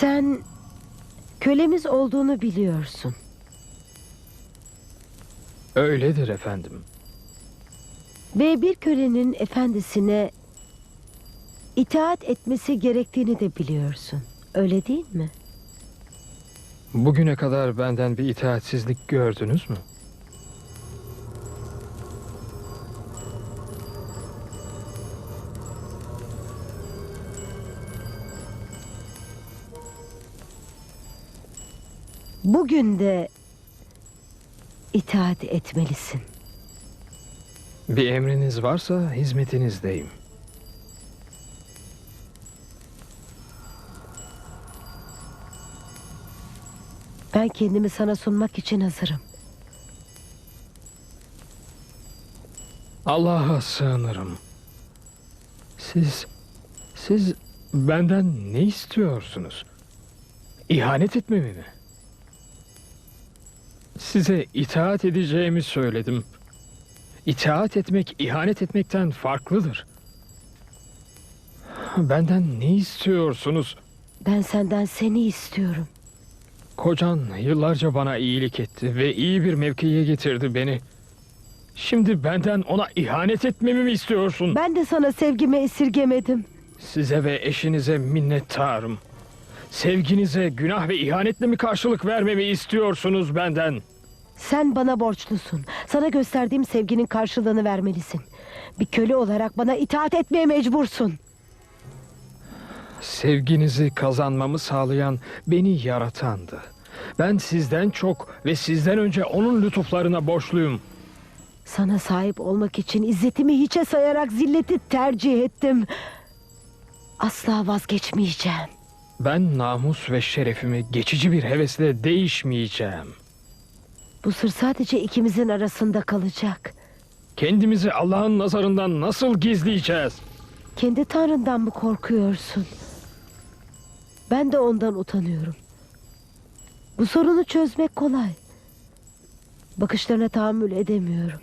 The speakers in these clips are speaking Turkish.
Sen kölemiz olduğunu biliyorsun. Öyledir efendim. Ve bir kölenin efendisine itaat etmesi gerektiğini de biliyorsun. Öyle değil mi? Bugüne kadar benden bir itaatsizlik gördünüz mü? Bugün de itaat etmelisin. Bir emriniz varsa hizmetinizdeyim. Ben kendimi sana sunmak için hazırım. Allah'a sığınırım. Siz, siz benden ne istiyorsunuz? İhanet etmemi mi? Size itaat edeceğimi söyledim. İtaat etmek ihanet etmekten farklıdır. Benden ne istiyorsunuz? Ben senden seni istiyorum. Kocan yıllarca bana iyilik etti ve iyi bir mevkiye getirdi beni. Şimdi benden ona ihanet etmemi mi istiyorsun? Ben de sana sevgimi esirgemedim. Size ve eşinize minnettarım. Sevginize günah ve ihanetle mi karşılık vermemi istiyorsunuz benden? Sen bana borçlusun. Sana gösterdiğim sevginin karşılığını vermelisin. Bir köle olarak bana itaat etmeye mecbursun. Sevginizi kazanmamı sağlayan beni yaratandı. Ben sizden çok ve sizden önce onun lütuflarına borçluyum. Sana sahip olmak için izzetimi hiçe sayarak zilleti tercih ettim. Asla vazgeçmeyeceğim. Ben namus ve şerefimi geçici bir hevesle değişmeyeceğim. Bu sır sadece ikimizin arasında kalacak. Kendimizi Allah'ın nazarından nasıl gizleyeceğiz? Kendi tanrından mı korkuyorsun? Ben de ondan utanıyorum. Bu sorunu çözmek kolay. Bakışlarına tahammül edemiyorum.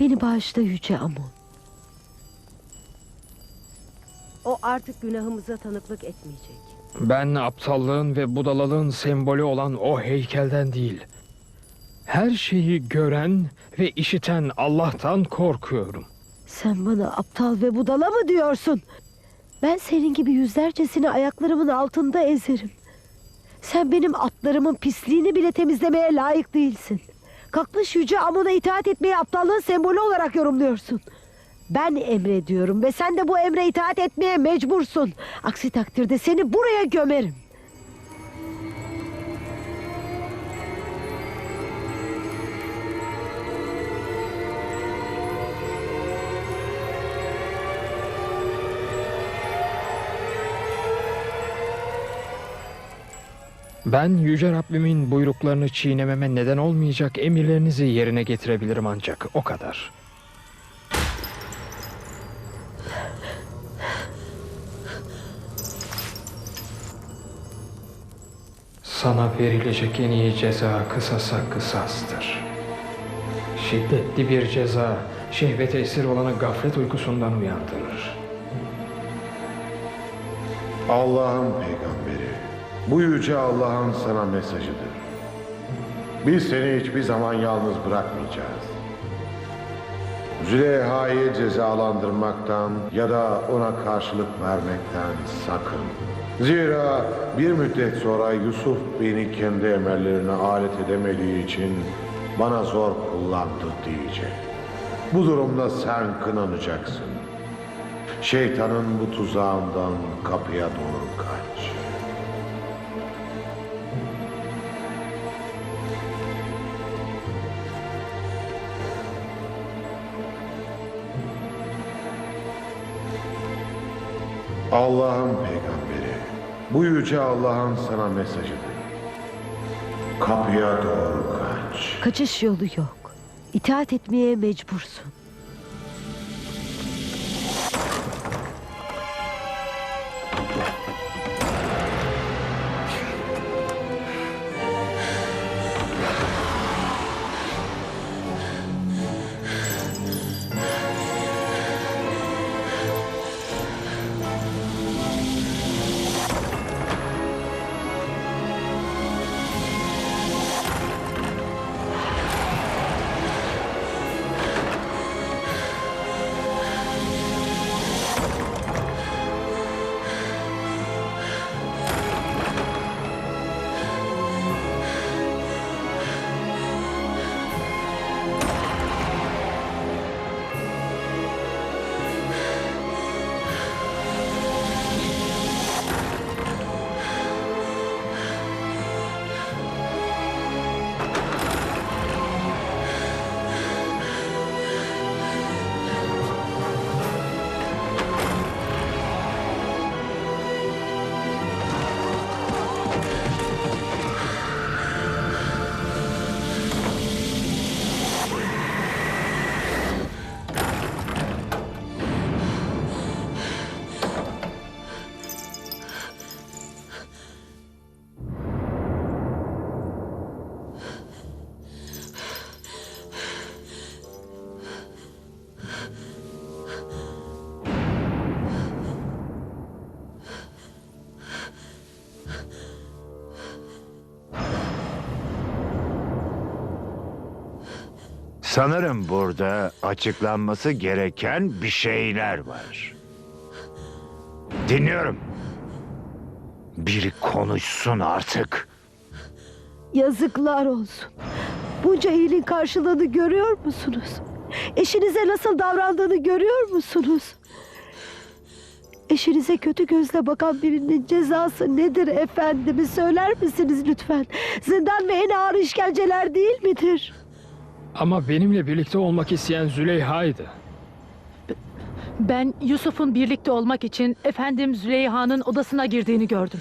Beni bağışla Yüce Amon. O artık günahımıza tanıklık etmeyecek. Ben aptallığın ve budalalığın sembolü olan o heykelden değil. Her şeyi gören ve işiten Allah'tan korkuyorum. Sen bana aptal ve budala mı diyorsun? Ben senin gibi yüzlercesini ayaklarımın altında ezerim. Sen benim atlarımın pisliğini bile temizlemeye layık değilsin. Kalkmış yüce Amon'a itaat etmeyi aptallığın sembolü olarak yorumluyorsun. Ben emrediyorum ve sen de bu emre itaat etmeye mecbursun. Aksi takdirde seni buraya gömerim. Ben Yüce Rabbimin buyruklarını çiğnememe neden olmayacak emirlerinizi yerine getirebilirim ancak o kadar. Sana verilecek en iyi ceza kısasa kısastır. Şiddetli bir ceza şehvet esir olanı gaflet uykusundan uyandırır. Allah'ın peygamberi, bu yüce Allah'ın sana mesajıdır. Biz seni hiçbir zaman yalnız bırakmayacağız. Züleyha'yı cezalandırmaktan ya da ona karşılık vermekten sakın. Zira bir müddet sonra Yusuf beni kendi emellerine alet edemediği için bana zor kullandı diyecek. Bu durumda sen kınanacaksın. Şeytanın bu tuzağından kapıya doğru kaç. Allah'ın peygamberi, bu yüce Allah'ın sana mesajıdır. Kapıya doğru kaç. Kaçış yolu yok. İtaat etmeye mecbursun. Sanırım burada açıklanması gereken bir şeyler var. Dinliyorum. Biri konuşsun artık. Yazıklar olsun. Bunca iyiliğin karşılığını görüyor musunuz? Eşinize nasıl davrandığını görüyor musunuz? Eşinize kötü gözle bakan birinin cezası nedir efendimi söyler misiniz lütfen? Zindan ve en ağır işkenceler değil midir? Ama benimle birlikte olmak isteyen Züleyha'ydı. Ben Yusuf'un birlikte olmak için efendim Züleyha'nın odasına girdiğini gördüm.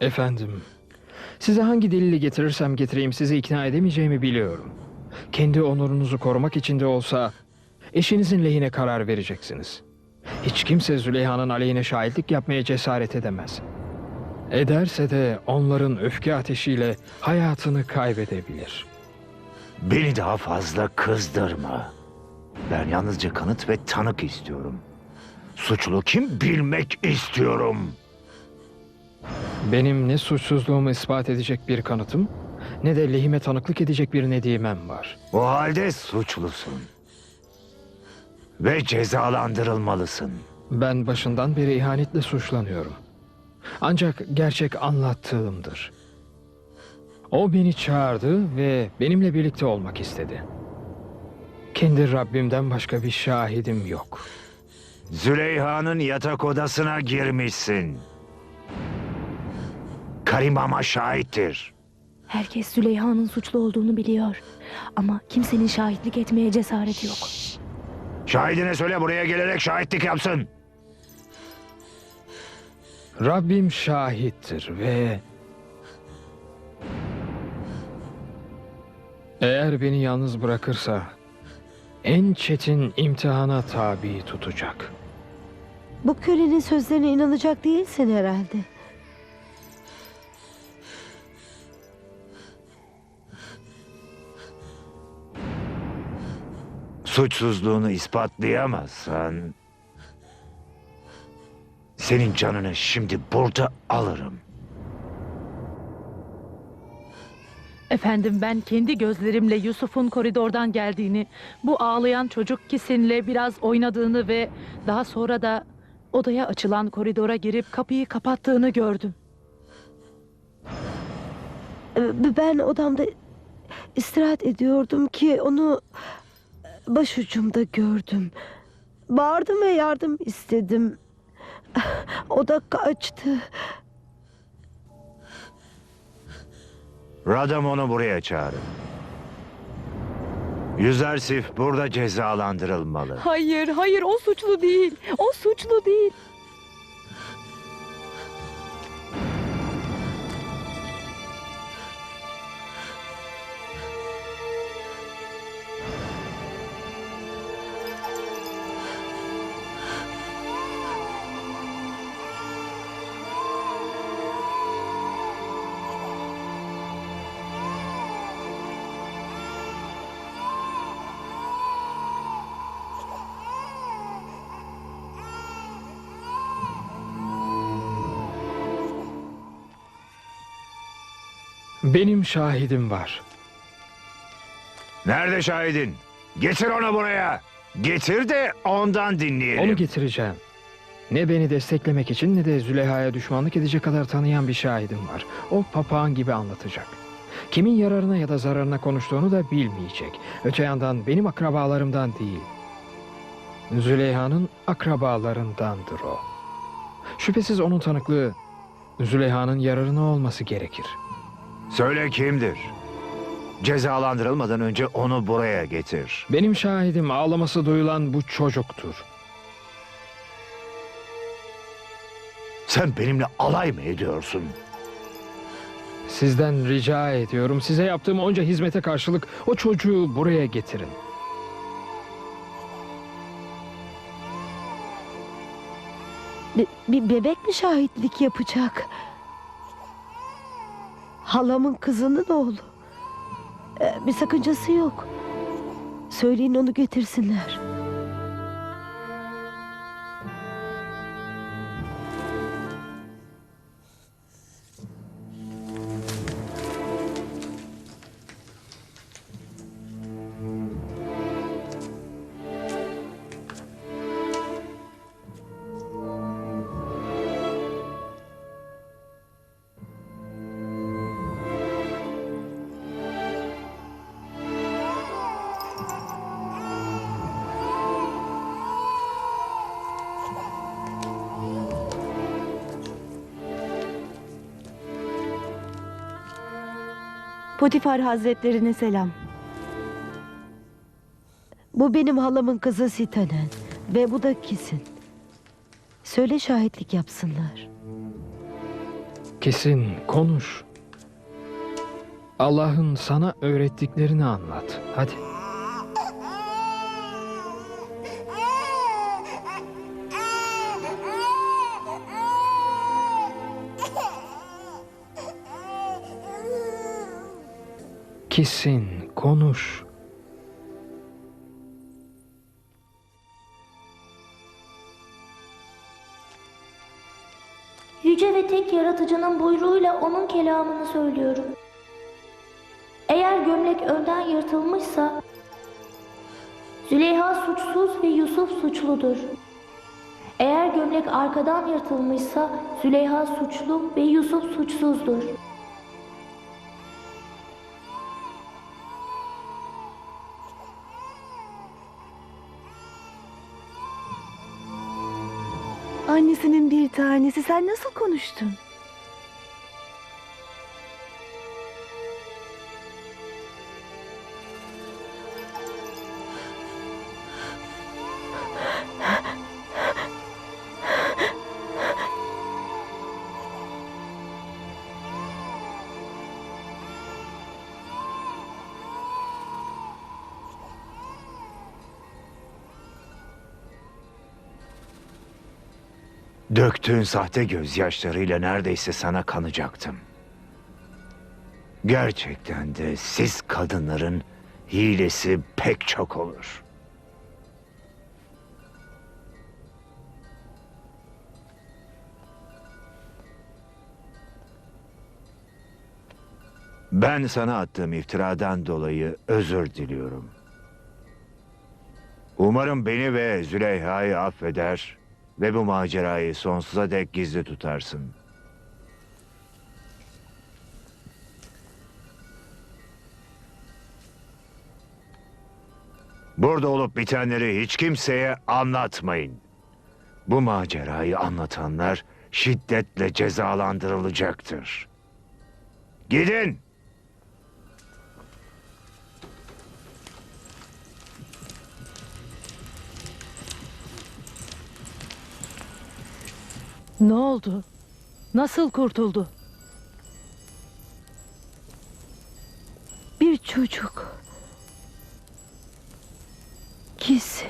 Efendim, size hangi delili getirirsem getireyim sizi ikna edemeyeceğimi biliyorum. Kendi onurunuzu korumak için de olsa eşinizin lehine karar vereceksiniz. Hiç kimse Züleyha'nın aleyhine şahitlik yapmaya cesaret edemez. Ederse de onların öfke ateşiyle hayatını kaybedebilir. Beni daha fazla kızdırma. Ben yalnızca kanıt ve tanık istiyorum. Suçlu kim bilmek istiyorum. Benim ne suçsuzluğumu ispat edecek bir kanıtım ne de lehime tanıklık edecek bir nedimem var. O halde suçlusun. Ve cezalandırılmalısın. Ben başından beri ihanetle suçlanıyorum. Ancak gerçek anlattığımdır. O beni çağırdı ve benimle birlikte olmak istedi. Kendi Rabbimden başka bir şahidim yok. Züleyha'nın yatak odasına girmişsin. Karim ama şahittir. Herkes Züleyha'nın suçlu olduğunu biliyor. Ama kimsenin şahitlik etmeye cesareti yok. Şahidine söyle buraya gelerek şahitlik yapsın. Rabbim şahittir ve... Eğer beni yalnız bırakırsa en çetin imtihana tabi tutacak. Bu kölenin sözlerine inanacak değilsin herhalde. Suçsuzluğunu ispatlayamazsan... Senin canını şimdi burada alırım. Efendim ben kendi gözlerimle Yusuf'un koridordan geldiğini, bu ağlayan çocuk Kisin'le biraz oynadığını ve daha sonra da odaya açılan koridora girip kapıyı kapattığını gördüm. Ee, Ben odamda istirahat ediyordum ki onu başucumda gördüm. Bağırdım ve yardım istedim. O da kaçtı. Radam onu buraya çağırın. Yüzersif burada cezalandırılmalı. Hayır, hayır o suçlu değil. O suçlu değil. Benim şahidim var. Nerede şahidin? Getir onu buraya. Getir de ondan dinleyelim. Onu getireceğim. Ne beni desteklemek için ne de Züleyha'ya düşmanlık edecek kadar tanıyan bir şahidim var. O papağan gibi anlatacak. Kimin yararına ya da zararına konuştuğunu da bilmeyecek. Öte yandan benim akrabalarımdan değil. Züleyha'nın akrabalarındandır o. Şüphesiz onun tanıklığı Züleyha'nın yararına olması gerekir. Söyle kimdir? Cezalandırılmadan önce onu buraya getir. Benim şahidim ağlaması duyulan bu çocuktur. Sen benimle alay mı ediyorsun? Sizden rica ediyorum. Size yaptığım onca hizmete karşılık o çocuğu buraya getirin. Bir, bir bebek mi şahitlik yapacak? Halamın kızının oğlu. Ee, bir sakıncası yok. Söyleyin onu getirsinler. Potifar Hazretlerine selam. Bu benim halamın kızı Sitanen ve bu da Kisin. Söyle şahitlik yapsınlar. Kesin konuş. Allah'ın sana öğrettiklerini anlat. Hadi. Kesin konuş. Yüce ve tek yaratıcının buyruğuyla onun kelamını söylüyorum. Eğer gömlek önden yırtılmışsa Züleyha suçsuz ve Yusuf suçludur. Eğer gömlek arkadan yırtılmışsa Züleyha suçlu ve Yusuf suçsuzdur. Tanesi. Sen nasıl konuştun? Döktüğün sahte gözyaşlarıyla neredeyse sana kanacaktım. Gerçekten de siz kadınların hilesi pek çok olur. Ben sana attığım iftiradan dolayı özür diliyorum. Umarım beni ve Züleyha'yı affeder ve bu macerayı sonsuza dek gizli tutarsın. Burada olup bitenleri hiç kimseye anlatmayın. Bu macerayı anlatanlar şiddetle cezalandırılacaktır. Gidin! Ne oldu? Nasıl kurtuldu? Bir çocuk. Kisin.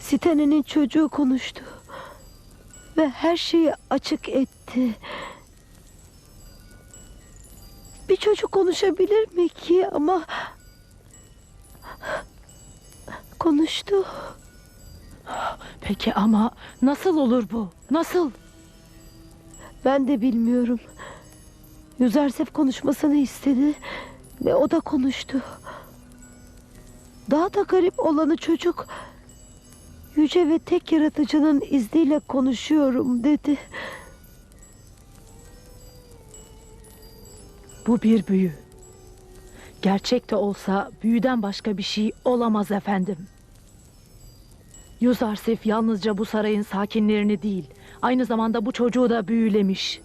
Sitane'nin çocuğu konuştu. Ve her şeyi açık etti. Bir çocuk konuşabilir mi ki ama... Konuştu. Peki ama nasıl olur bu? Nasıl? Ben de bilmiyorum. Yüzersef konuşmasını istedi ve o da konuştu. Daha da garip olanı çocuk yüce ve tek yaratıcının izniyle konuşuyorum dedi. Bu bir büyü. Gerçek de olsa büyüden başka bir şey olamaz efendim. Yuzarsif yalnızca bu sarayın sakinlerini değil, aynı zamanda bu çocuğu da büyülemiş.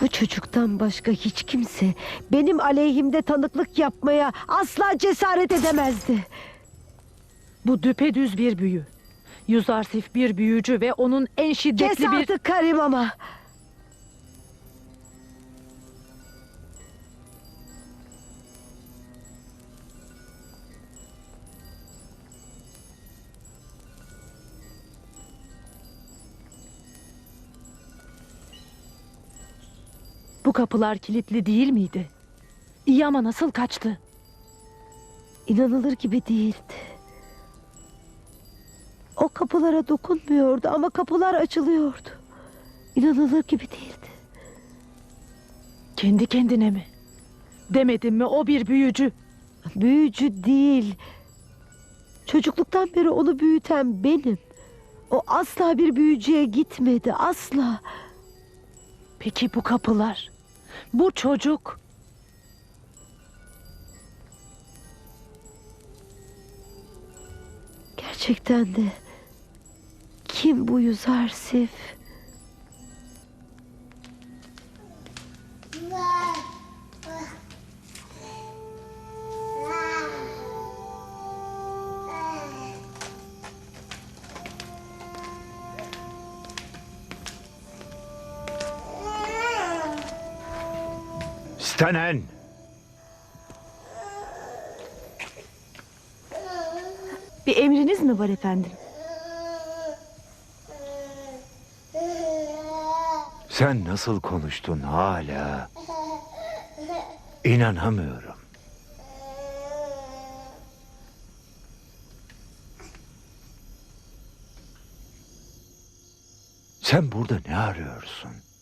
Bu çocuktan başka hiç kimse benim aleyhimde tanıklık yapmaya asla cesaret edemezdi. Bu düpedüz bir büyü. Yuzarsif bir büyücü ve onun en Kes şiddetli bir... artık Karim ama. Kapılar kilitli değil miydi? İyi ama nasıl kaçtı? İnanılır gibi değildi. O kapılara dokunmuyordu ama kapılar açılıyordu. İnanılır gibi değildi. Kendi kendine mi? Demedim mi o bir büyücü? Büyücü değil. Çocukluktan beri onu büyüten benim. O asla bir büyücüye gitmedi, asla. Peki bu kapılar? Bu çocuk? Gerçekten de kim bu Yüzarsif? İstenen. Bir emriniz mi var efendim? Sen nasıl konuştun hala? İnanamıyorum. Sen burada ne arıyorsun?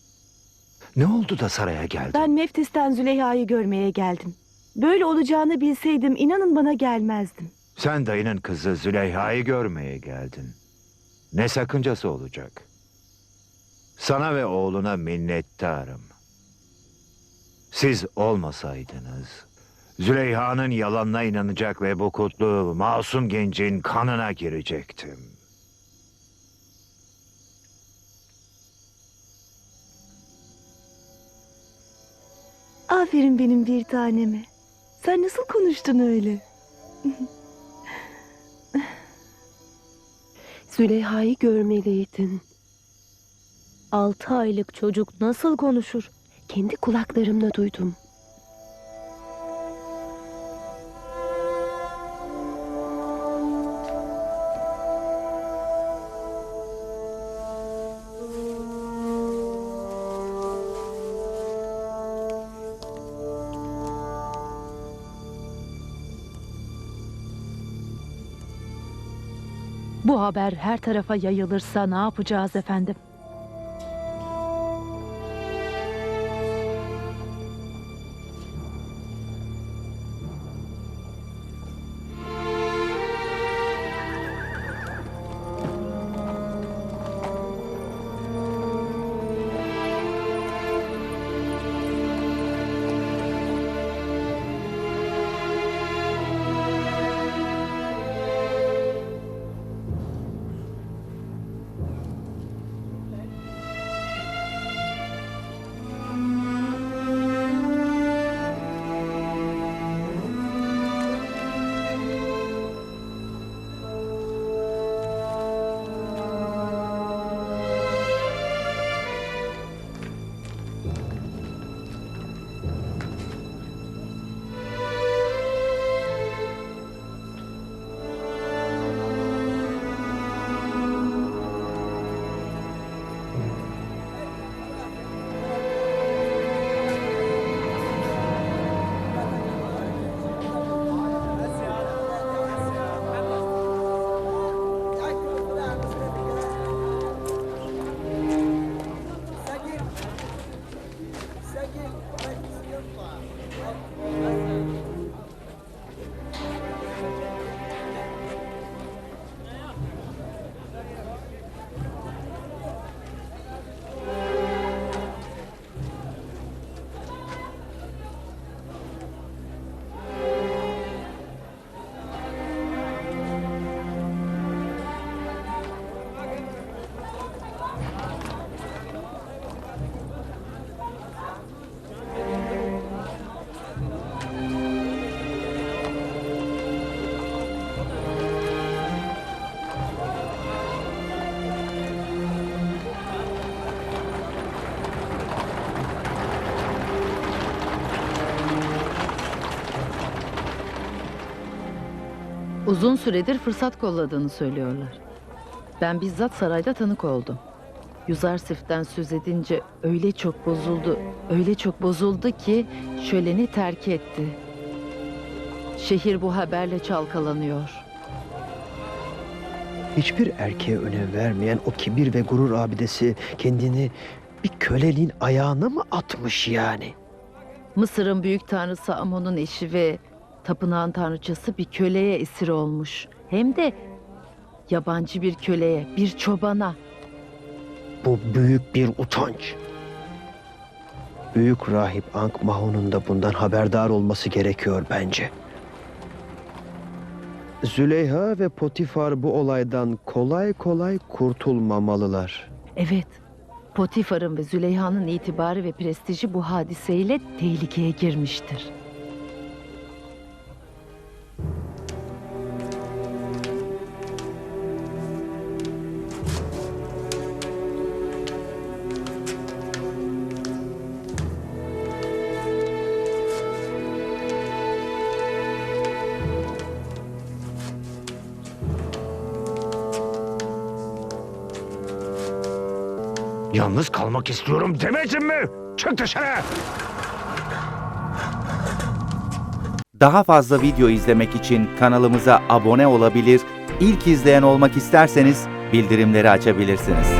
Ne oldu da saraya geldin? Ben Meftis'ten Züleyha'yı görmeye geldim. Böyle olacağını bilseydim inanın bana gelmezdim. Sen dayının kızı Züleyha'yı görmeye geldin. Ne sakıncası olacak? Sana ve oğluna minnettarım. Siz olmasaydınız, Züleyha'nın yalanına inanacak ve bu kutlu, masum gencin kanına girecektim. Aferin benim bir taneme. Sen nasıl konuştun öyle? Züleyha'yı görmeliydin. Altı aylık çocuk nasıl konuşur? Kendi kulaklarımla duydum. Bu haber her tarafa yayılırsa ne yapacağız efendim? Uzun süredir fırsat kolladığını söylüyorlar. Ben bizzat sarayda tanık oldum. Yuzarsif'ten söz edince öyle çok bozuldu, öyle çok bozuldu ki şöleni terk etti. Şehir bu haberle çalkalanıyor. Hiçbir erkeğe önem vermeyen o kibir ve gurur abidesi kendini bir köleliğin ayağına mı atmış yani? Mısır'ın büyük tanrısı Amon'un eşi ve tapınağın tanrıçası bir köleye esir olmuş. Hem de yabancı bir köleye, bir çobana. Bu büyük bir utanç. Büyük rahip Ankh Mahon'un da bundan haberdar olması gerekiyor bence. Züleyha ve Potifar bu olaydan kolay kolay kurtulmamalılar. Evet, Potifar'ın ve Züleyha'nın itibarı ve prestiji bu hadiseyle tehlikeye girmiştir. Yalnız kalmak istiyorum demedim mi? Çık dışarı! Daha fazla video izlemek için kanalımıza abone olabilir, ilk izleyen olmak isterseniz bildirimleri açabilirsiniz.